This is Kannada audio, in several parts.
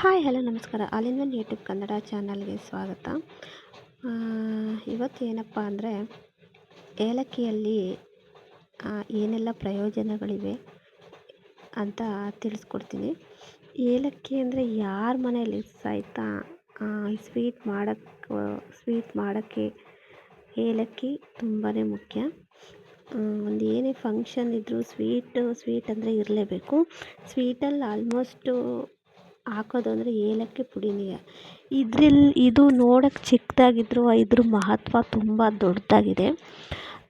ಹಾಯ್, ಹಲೋ, ನಮಸ್ಕಾರ. ಆಲ್ ಇನ್ ಯೂಟ್ಯೂಬ್ ಕನ್ನಡ ಚಾನಲ್ಗೆ ಸ್ವಾಗತ. ಇವತ್ತು ಏನಪ್ಪ ಅಂದರೆ ಏಲಕ್ಕಿಯಲ್ಲಿ ಏನೆಲ್ಲ ಪ್ರಯೋಜನಗಳಿವೆ ಅಂತ ತಿಳಿಸ್ಕೊಡ್ತೀನಿ. ಏಲಕ್ಕಿ ಅಂದರೆ ಯಾರ ಮನೆಯಲ್ಲಿ ಸಹಿತ ಸ್ವೀಟ್ ಮಾಡೋಕ್ಕೆ ಸ್ವೀಟ್ ಮಾಡೋಕ್ಕೆ ಏಲಕ್ಕಿ ತುಂಬಾ ಮುಖ್ಯ. ಒಂದು ಏನೇ ಫಂಕ್ಷನ್ ಇದ್ದರೂ ಸ್ವೀಟು, ಸ್ವೀಟ್ ಅಂದರೆ ಇರಲೇಬೇಕು. ಸ್ವೀಟಲ್ಲಿ ಆಲ್ಮೋಸ್ಟು ಹಾಕೋದು ಅಂದರೆ ಏಲಕ್ಕಿ ಪುಡಿನೇ. ಇದ್ರಲ್ಲಿ ಇದು ನೋಡೋಕ್ಕೆ ಚಿಕ್ಕದಾಗಿದ್ರೂ ಇದ್ರ ಮಹತ್ವ ತುಂಬ ದೊಡ್ಡದಾಗಿದೆ.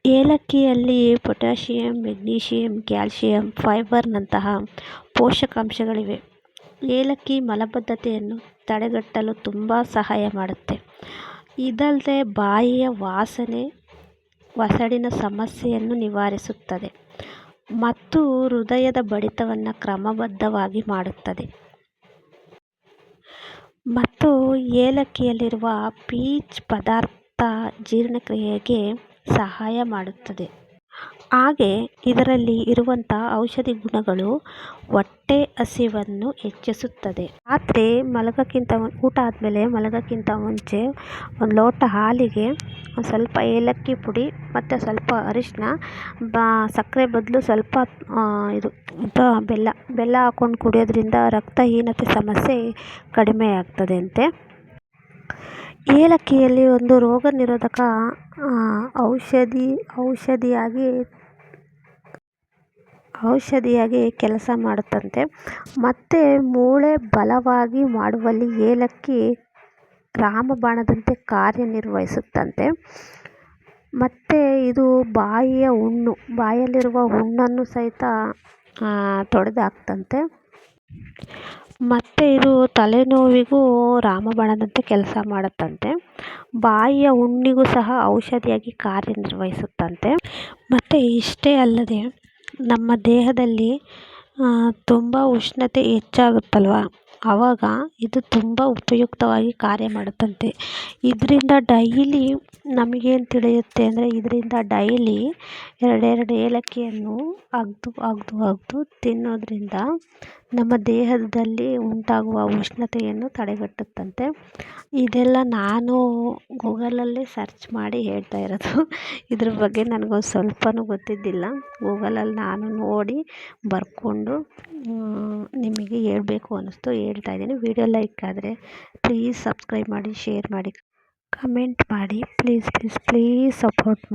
ಏಲಕ್ಕಿಯಲ್ಲಿ ಪೊಟ್ಯಾಷಿಯಮ್ ಮೆಗ್ನೀಷಿಯಮ್ ಕ್ಯಾಲ್ಶಿಯಮ್ ಫೈಬರ್ನಂತಹ ಪೋಷಕಾಂಶಗಳಿವೆ. ಏಲಕ್ಕಿ ಮಲಬದ್ಧತೆಯನ್ನು ತಡೆಗಟ್ಟಲು ತುಂಬ ಸಹಾಯ ಮಾಡುತ್ತೆ. ಇದಲ್ಲದೆ ಬಾಯಿಯ ವಾಸನೆ ವಸಡಿನ ಸಮಸ್ಯೆಯನ್ನು ನಿವಾರಿಸುತ್ತದೆ ಮತ್ತು ಹೃದಯದ ಬಡಿತವನ್ನು ಕ್ರಮಬದ್ಧವಾಗಿ ಮಾಡುತ್ತದೆ. ಮತ್ತು ಏಲಕ್ಕಿಯಲ್ಲಿರುವ ಪೀಚ್ ಪದಾರ್ಥ ಜೀರ್ಣಕ್ರಿಯೆಗೆ ಸಹಾಯ ಮಾಡುತ್ತದೆ. ಹಾಗೆ ಇದರಲ್ಲಿ ಇರುವಂಥ ಔಷಧಿ ಗುಣಗಳು ಹೊಟ್ಟೆ ಹಸಿವನ್ನು ಹೆಚ್ಚಿಸುತ್ತದೆ. ರಾತ್ರಿ ಮಲಗೋಕ್ಕಿಂತ ಊಟ ಆದಮೇಲೆ ಮಲಗೋಕ್ಕಿಂತ ಮುಂಚೆ ಒಂದು ಲೋಟ ಹಾಲಿಗೆ ಒಂದು ಸ್ವಲ್ಪ ಏಲಕ್ಕಿ ಪುಡಿ ಮತ್ತು ಸ್ವಲ್ಪ ಅರಿಶಿನ ಬಾ, ಸಕ್ಕರೆ ಬದಲು ಸ್ವಲ್ಪ ಇದು ಬೆಲ್ಲ ಬೆಲ್ಲ ಹಾಕ್ಕೊಂಡು ಕುಡಿಯೋದ್ರಿಂದ ರಕ್ತಹೀನತೆ ಸಮಸ್ಯೆ ಕಡಿಮೆ ಆಗ್ತದೆ ಅಂತೆ. ಏಲಕ್ಕಿಯಲ್ಲಿ ಒಂದು ರೋಗ ನಿರೋಧಕ ಔಷಧಿ, ಔಷಧಿಯಾಗಿ ಔಷಧಿಯಾಗಿ ಕೆಲಸ ಮಾಡುತ್ತಂತೆ. ಮತ್ತು ಮೂಳೆ ಬಲವಾಗಿ ಮಾಡುವಲ್ಲಿ ಏಲಕ್ಕಿ ರಾಮಬಾಣದಂತೆ ಕಾರ್ಯನಿರ್ವಹಿಸುತ್ತಂತೆ. ಮತ್ತು ಇದು ಬಾಯಿಯ ಹುಣ್ಣು, ಬಾಯಲ್ಲಿರುವ ಹುಣ್ಣನ್ನು ಸಹಿತ ತೊಡೆದಾಕ್ತಂತೆ. ಮತ್ತು ಇದು ತಲೆನೋವಿಗೂ ರಾಮಬಾಣದಂತೆ ಕೆಲಸ ಮಾಡುತ್ತಂತೆ. ಬಾಯಿಯ ಹುಣ್ಣಿಗೂ ಸಹ ಔಷಧಿಯಾಗಿ ಕಾರ್ಯನಿರ್ವಹಿಸುತ್ತಂತೆ. ಮತ್ತು ಇಷ್ಟೇ ಅಲ್ಲದೆ ನಮ್ಮ ದೇಹದಲ್ಲಿ ತುಂಬ ಉಷ್ಣತೆ ಹೆಚ್ಚಾಗುತ್ತಲ್ವ? ಆವಾಗ ಇದು ತುಂಬ ಉಪಯುಕ್ತವಾಗಿ ಕಾರ್ಯ ಮಾಡುತ್ತಂತೆ. ಇದರಿಂದ ಡೈಲಿ ನಮಗೇನು ತಿಳಿಯುತ್ತೆ ಅಂದರೆ ಇದರಿಂದ ಡೈಲಿ ಎರಡೆರಡು ಏಲಕ್ಕಿಯನ್ನು ಅಗೆದು ಅಗೆದು ಅಗೆದು ತಿನ್ನೋದರಿಂದ ನಮ್ಮ ದೇಹದಲ್ಲಿ ಉಂಟಾಗುವ ಉಷ್ಣತೆಯನ್ನು ತಡೆಗಟ್ಟುತ್ತಂತೆ. ಇದೆಲ್ಲ ನಾನು ಗೂಗಲಲ್ಲೇ ಸರ್ಚ್ ಮಾಡಿ ಹೇಳ್ತಾ ಇರೋದು. ಇದ್ರ ಬಗ್ಗೆ ನನಗೊಂದು ಸ್ವಲ್ಪನೂ ಗೊತ್ತಿದ್ದಿಲ್ಲ. ಗೂಗಲಲ್ಲಿ ನಾನು ನೋಡಿ ಬರ್ಕೊಂಡು ನಿಮಗೆ ಹೇಳ್ಬೇಕು ಅನ್ನಿಸ್ತು. ಹೇಳ್ತಾ ಇದ್ದೀನಿ. ವಿಡಿಯೋ ಲೈಕ್ ಆದರೆ ಪ್ಲೀಸ್ ಸಬ್ಸ್ಕ್ರೈಬ್ ಮಾಡಿ ಶೇರ್ ಮಾಡಿ. ಕಮೆಂಟ್ ಮಾಡಿ. ಪ್ಲೀಸ್ ಪ್ಲೀಸ್ ಪ್ಲೀಸ್ ಸಪೋರ್ಟ್ ಮಾಡಿ.